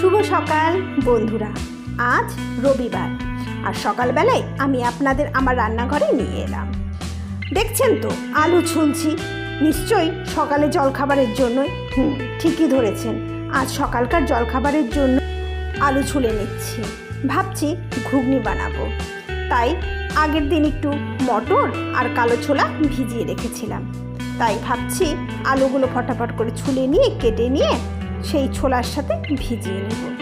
শুভ সকাল, বন্ধুরা। আজ রবিবার, আর সকালবেলায় আমি আপনাদের আমার রান্নাঘরে নিয়ে এলাম। দেখছেন তো, আলু ছুলছি। নিশ্চয়ই সকালে জলখাবারের জন্যই। হুম, ঠিকই ধরেছেন। আজ সকালকার জলখাবারের জন্য আলু ছুলে নিচ্ছি। ভাবছি ঘুগনি বানাবো। তাই আগের দিন একটু মটর আর কালো ছোলা ভিজিয়ে রেখেছিলাম। তাই ভাবছি আলুগুলো ফটাফট করে ছুলে নিয়ে, কেটে নিয়ে সেই ছোলার সাথে ভিজিয়ে নেব।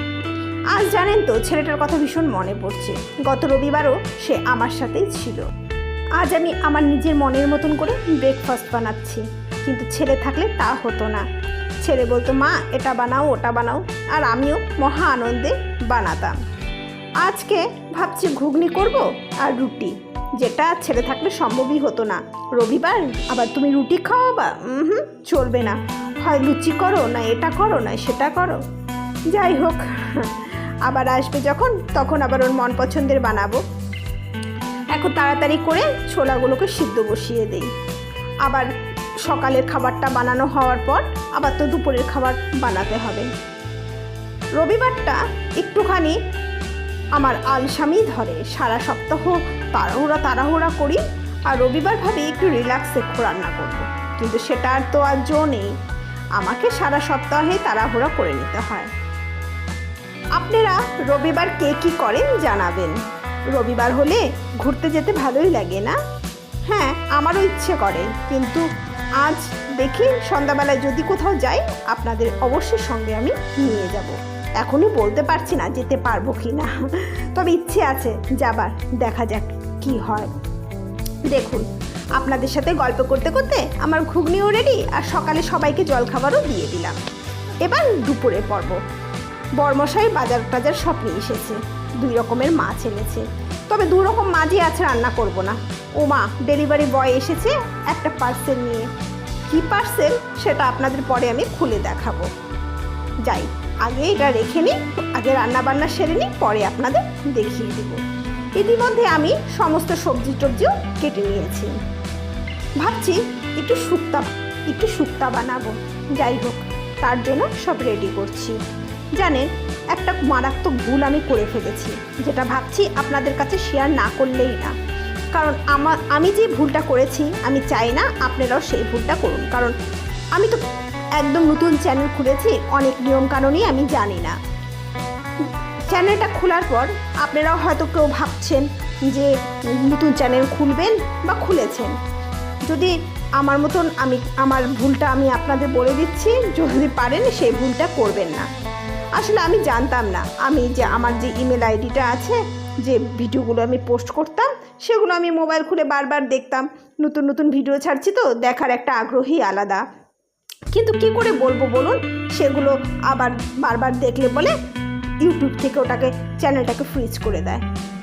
আজ জানেন তো, ছেলেটার কথা ভীষণ মনে পড়ছে। গত রবিবারও সে আমার সাথেই ছিল। আজ আমি আমার নিজের মনের মতন করে ব্রেকফাস্ট বানাচ্ছি। কিন্তু ছেলে থাকলে তা হতো না। ছেলে বলতো, মা, এটা বানাও, ওটা বানাও। আর আমিও মহা আনন্দে বানাতাম। আজকে ভাবছি ঘুগনি করব আর রুটি, যেটা ছেলে থাকলে সম্ভবই হতো না। রবিবার আবার তুমি রুটি খাওয়াবা হুম, চলবে না। হয় লুচি করো না এটা করো না, সেটা করো। যাই হোক, আবার আসবে যখন, তখন আবার ওর মন পছন্দের বানাবো। এখন তাড়াতাড়ি করে ছোলাগুলোকে সিদ্ধ বসিয়ে দেই। আবার সকালের খাবারটা বানানো হওয়ার পর, আবার তো দুপুরের খাবার বানাতে হবে। রবিবারটা একটুখানি আমার আলসামি ধরে, সারা সপ্তাহ তাড়াহুড়া তাড়াহুড়া করি, আর রবিবার ভাবে একটু রিল্যাক্সে রান্না করব। কিন্তু সেটা আর তো আর জো নেই। আমাকে সারা সপ্তাহে তাড়াহুড়া করে নিতে হয়। আপনারা রবিবার কে কী করেন জানাবেন। রবিবার হলে ঘুরতে যেতে ভালোই লাগে না? হ্যাঁ আমারও ইচ্ছে করে, কিন্তু আজ দেখি সন্ধ্যাবেলায় যদি কোথাও যাই, আপনাদের অবশ্যই সঙ্গে আমি নিয়ে যাব। এখনই বলতে পারছি না যেতে পারব কি না তবে ইচ্ছে আছে যাবার, দেখা যাক কি হয়। দেখুন আপনাদের সাথে গল্প করতে করতে আমার ঘুগনিও রেডি আর সকালে সবাইকে জলখাবারও দিয়ে দিলাম। এবার দুপুরে পর্ব। বর্মশাই বাজার টাজার সব নিয়ে এসেছে। দুই রকমের মাছ এনেছে। তবে দু রকম মাছই আছে রান্না করব না। ও মা ডেলিভারি বয় এসেছে একটা পার্সেল নিয়ে। কী পার্সেল সেটা আপনাদের পরে আমি খুলে দেখাবো। যাই, আগে এটা রেখে নিই, আগে রান্না বান্না সেরে নিই, পরে আপনাদের দেখিয়ে দেব। ইতিমধ্যে আমি সমস্ত সবজি টবজিও কেটে নিয়েছি। ভাবছি একটু শুক্তা একটু শুক্তা বানাবো। যাই হোক, তার জন্য সব রেডি করছি। জানেন, একটা মারাত্মক ভুল আমি করে ফেলেছি, যেটা ভাবছি আপনাদের কাছে শেয়ার না করলেই না। কারণ আমার আমি যে ভুলটা করেছি, আমি চাই না আপনারাও সেই ভুলটা করুন। কারণ আমি তো একদম নতুন চ্যানেল খুলেছি, অনেক নিয়ম নিয়মকানুনই আমি জানি না। চ্যানেলটা খোলার পর আপনারাও হয়তো কেউ ভাবছেন যে নতুন চ্যানেল খুলবেন বা খুলেছেন। যদি আমার মতন আমি, আমার ভুলটা আমি আপনাদের বলে দিচ্ছি, যদি পারেন সেই ভুলটা করবেন না। আসলে আমি জানতাম না, আমি যে আমার যে ইমেল আইডিটা আছে, যে ভিডিওগুলো আমি পোস্ট করতাম, সেগুলো আমি মোবাইল খুলে বারবার দেখতাম। নতুন নতুন ভিডিও ছাড়ছি তো, দেখার একটা আগ্রহী আলাদা। কিন্তু কি করে বলব বলুন, সেগুলো আবার বারবার দেখলে বলে ইউটিউব থেকে ওটাকে, চ্যানেলটাকে ফ্রিজ করে দেয়।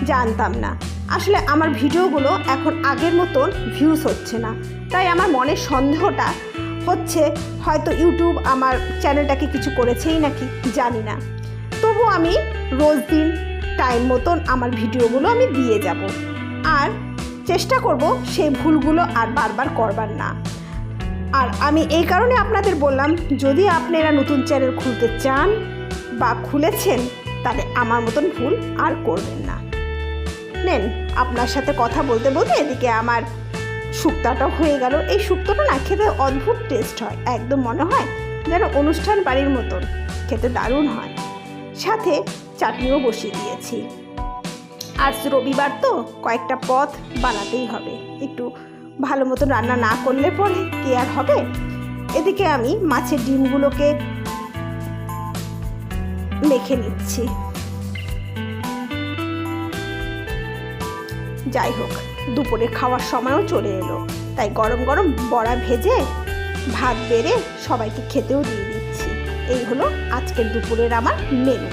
জানতাম না। আসলে আমার ভিডিওগুলো এখন আগের মতন ভিউজ হচ্ছে না। তাই আমার মনের সন্দেহটা হচ্ছে, হয়তো ইউটিউব আমার চ্যানেলটাকে কিছু করেছেই নাকি, জানি না। তবু আমি রোজ দিন টাইম মতন আমার ভিডিওগুলো আমি দিয়ে যাব। আর চেষ্টা করব সেই ভুলগুলো আর বারবার করবার না। আর আমি এই কারণে আপনাদের বললাম, যদি আপনারা নতুন চ্যানেল খুলতে চান বা খুলেছেন, তাহলে আমার মতন ভুল আর করবেন না। নেন। আপনার সাথে কথা বলতে বলতে এদিকে আমার শুক্তাটাও হয়ে গেল। এই শুক্তটা না খেতে অদ্ভুত টেস্ট হয়। একদম মনে হয় যেন অনুষ্ঠান বাড়ির মতন। খেতে দারুণ হয়। সাথে চাটনিও বসিয়ে দিয়েছি। আজ রবিবার তো, কয়েকটা পথ বানাতেই হবে। একটু ভালো মতন রান্না না করলে পরে কি আর হবে? এদিকে আমি মাছের ডিমগুলোকে মেখে নিচ্ছি। যাই হোক দুপুরে খাওয়ার সময়ও চলে এলো। তাই গরম গরম বড়া ভেজে ভাত বেড়ে সবাইকে খেতেও দিয়ে দিচ্ছি। এই হলো আজকের দুপুরের আমার মেনু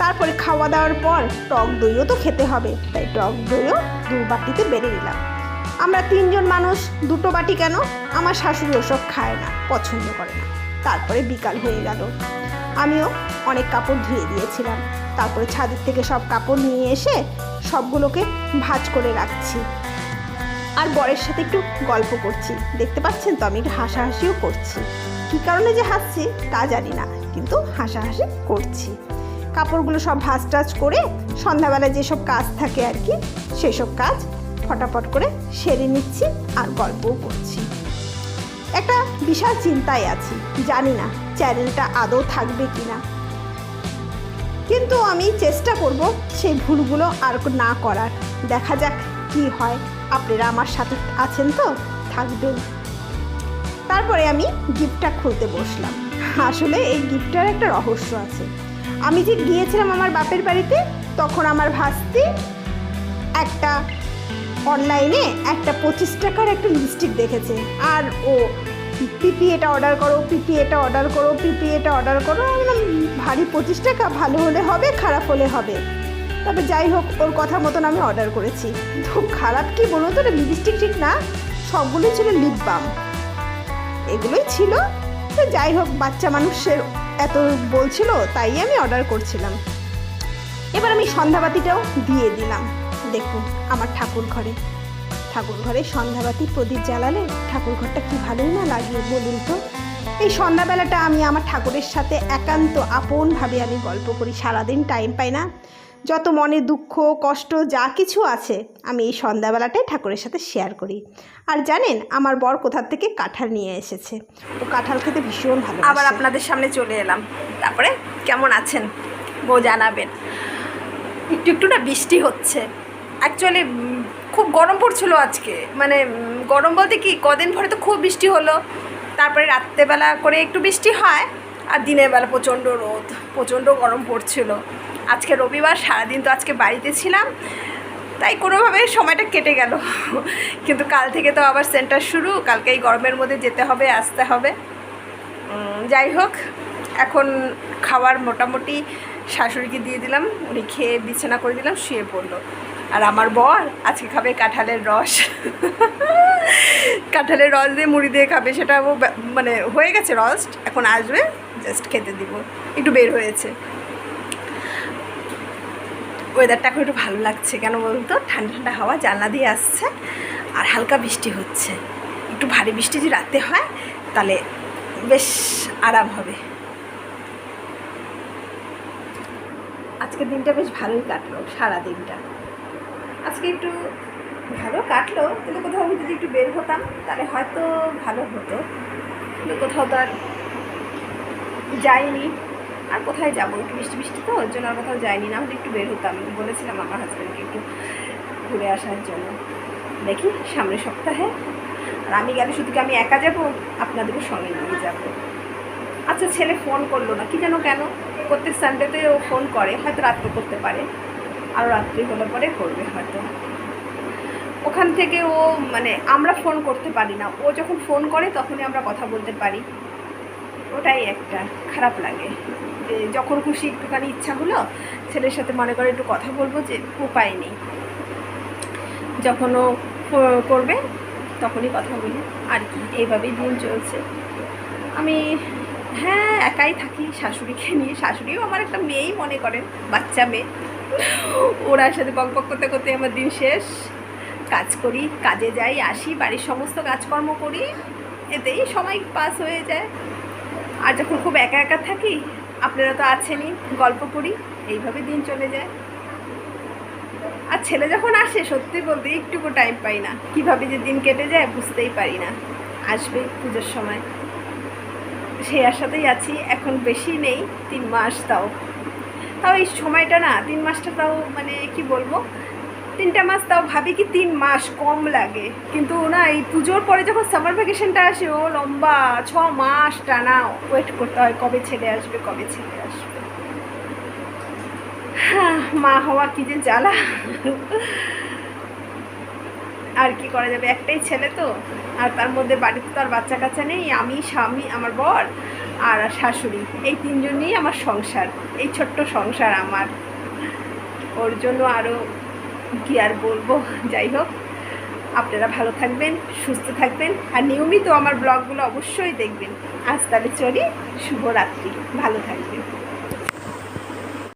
তারপরে খাওয়া দাওয়ার পর টক দইও তো খেতে হবে, তাই টক দইও দু বাটিতে বেড়ে নিলাম। আমরা তিনজন মানুষ, দুটো বাটি কেন? আমার শাশুড়ি ওসব খায় না, পছন্দ করে না। তারপরে বিকাল হয়ে গেল। আমিও অনেক কাপড় ধুয়ে দিয়েছিলাম। তারপরে ছাদের থেকে সব কাপড় নিয়ে এসে সবগুলোকে ভাঁজ করে রাখছি। আর বরের সাথে একটু গল্প করছি। দেখতে পাচ্ছেন তো আমি একটু হাসাহাসিও করছি। কী কারণে যে হাসছি তা জানি না, কিন্তু হাসাহাসি করছি। কাপড়গুলো সব ভাঁজ টাজ করে সন্ধ্যাবেলায় যেসব কাজ থাকে আর কি, সেসব কাজ ফটাফট করে সেরে নিচ্ছি আর গল্পও করছি। একটা বিশাল চিন্তায় আছি। জানি না চ্যানেলটা আদৌ থাকবে কি না কিন্তু আমি চেষ্টা করব সেই ভুলগুলো আর না করার। দেখা যাক কি হয়। আপনারা আমার সাথে আছেন তো? থাকবেন। তারপরে আমি গিফটটা খুলতে বসলাম। আসলে এই গিফটটার একটা রহস্য আছে। আমি যে গিয়েছিলাম আমার বাপের বাড়িতে, তখন আমার ভাস্তি একটা অনলাইনে একটা পঁচিশ টাকার একটা লিপস্টিক দেখেছে। আর ও পিপি এটা অর্ডার করো, পিপি এটা অর্ডার করো, পিপি এটা অর্ডার করো। ভারী পঁচিশ টাকা, ভালো হলে হবে, খারাপ হলে হবে। তবে যাই হোক, ওর কথা মতন আমি অর্ডার করেছি। তো খারাপ কি বলুন তো লিপস্টিক ঠিক না, সবগুলোই ছিল লিপ বাম এগুলোই ছিল। তো যাই হোক, বাচ্চা মানুষের এত বলছিল, তাই আমি অর্ডার করছিলাম। এবার আমি সন্ধ্যাবাতিটাও দিয়ে দিলাম। দেখুন, আমার ঠাকুর ঘরে ঠাকুর ঘরে সন্ধ্যাবাতি প্রদীপ জ্বালালে ঠাকুর ঘরটা কি ভালোই না লাগে বলুন তো? এই সন্ধ্যাবেলাটা আমি আমার ঠাকুরের সাথে একান্ত আপনভাবে আমি গল্প করি, সারাদিন টাইম পাই না। যত মনে দুঃখ, কষ্ট, যা কিছু আছে, আমি এই সন্ধ্যাবেলাটাই ঠাকুরের সাথে শেয়ার করি। আর জানেন, আমার বর কোথার থেকে কাঁঠাল নিয়ে এসেছে। ও কাঁঠাল খেতে ভীষণ ভালো আবার আপনাদের সামনে চলে এলাম। তারপরে কেমন আছেন? বউ জানাবেন। একটু একটু না বৃষ্টি হচ্ছে। অ্যাকচুয়ালি খুব গরম পড়ছিল আজকে। মানে গরম বলতে কি, কদিন ভরে তো খুব বৃষ্টি হলো। তারপরে রাত্রেবেলা করে একটু বৃষ্টি হয়, আর দিনের বেলা প্রচণ্ড রোদ, প্রচণ্ড গরম পড়ছিল। আজকে রবিবার, সারাদিন তো আজকে বাড়িতে ছিলাম, তাই কোনোভাবে সময়টা কেটে গেল। কিন্তু কাল থেকে তো আবার সেন্টার শুরু কালকে এই গরমের মধ্যে যেতে হবে, আসতে হবে। যাই হোক, এখন খাবার মোটামুটি শাশুড়িকে দিয়ে দিলাম, উনি খেয়ে বিছানা করে দিলাম, শুয়ে পড়ল। আর আমার বর আজকে খাবে কাঁঠালের রস। কাঁঠালের রস দিয়ে মুড়ি দিয়ে খাবে সেটা মানে হয়ে গেছে রস এখন আসবে জাস্ট খেতে দিব। একটু বের হয়েছে। ওয়েদারটা এখন একটু ভালো লাগছে কেন বলুন তো? ঠান্ডা ঠান্ডা হাওয়া, জানলা দিয়ে আসছে, আর হালকা বৃষ্টি হচ্ছে। একটু ভারী বৃষ্টি যদি রাতে হয়, তাহলে বেশ আরাম হবে। আজকের দিনটা বেশ ভালোই কাটলো সারা দিনটা আজকে একটু ভালো কাটলো, কিন্তু কোথাও আমি যদি একটু বের হতাম, তাহলে হয়তো ভালো হতো। কিন্তু কোথাও তো আর যাইনি। আর কোথায় যাব? একটু বৃষ্টি বৃষ্টি তো, ওর জন্য আর কোথাও যাইনি। না হলে একটু বের হতাম। বলেছিলাম আমার হাজব্যান্ডকে একটু ঘুরে আসার জন্য। দেখি, সামনের সপ্তাহে। আর আমি গেলে শুধু কি আমি একা যাব? আপনাদেরও সঙ্গে নিয়ে যাব। আচ্ছা ছেলে ফোন করল না, কি যেন কেন? প্রত্যেক সানডেতে ও ফোন করে, হয়তো রাত্রে করতে পারে। আরও রাত্রি হলে পরে করবে হয়তো। ওখান থেকে ও মানে আমরা ফোন করতে পারি না। ও যখন ফোন করে তখনই আমরা কথা বলতে পারি। ওটাই একটা খারাপ লাগে যে যখন খুশি একটুখানি ইচ্ছা হলো, ছেলের সাথে মনে করে একটু কথা বলব যে উপায় নেই। যখন ও করবে তখনই কথা বলি আর কি, এইভাবেই দিন চলছে। আমি হ্যাঁ একাই থাকি শাশুড়িকে নিয়ে। শাশুড়িও আমার একটা মেয়েই মনে করেন, বাচ্চা মেয়ে। ওরার সাথে বক বক করতে করতে আমার দিন শেষ। কাজ করি, কাজে যাই, আসি, বাড়ির সমস্ত কাজকর্ম করি, এতেই সময় পাস হয়ে যায়। আর যখন খুব একা একা থাকি, আপনারা তো আছেনই, গল্প করি, এইভাবে দিন চলে যায়। আর ছেলে যখন আসে, সত্যি বলতে একটুকু টাইম পাই না। কীভাবে যে দিন কেটে যায়, বুঝতেই পারি না। আসবে পুজোর সময়। সেই আশাতেই আছি, এখন বেশি নেই, তিন মাস তাও। তাও এই সময়টা না, তিন মাসটা তাও মানে কি বলব? তিনটা মাস তাও ভাবি কি তিন মাস কম লাগে। কিন্তু না, এই পুজোর পরে যখন সামার ভ্যাকেশনটা আসে, ও লম্বা ছ মাস টানা ওয়েট করতে হয়, কবে ছেলে আসবে, কবে ছেলে আসবে। হ্যাঁ মা হওয়া কি যে জ্বালা। আর কি করা যাবে? একটাই ছেলে তো, আর তার মধ্যে বাড়িতে তো আর বাচ্চা কাচ্চা নেই, আমি স্বামী, আমার বর। আর শাশুড়ি, এই তিনজনই আমার সংসার, এই ছোট্ট সংসার আমার। ওর জন্য আরও কি আর বলব? যাই হোক, আপনারা ভালো থাকবেন, সুস্থ থাকবেন, আর নিয়মিত আমার ব্লগগুলো অবশ্যই দেখবেন। আজ তাহলে চলি, শুভরাত্রি, ভালো থাকবেন।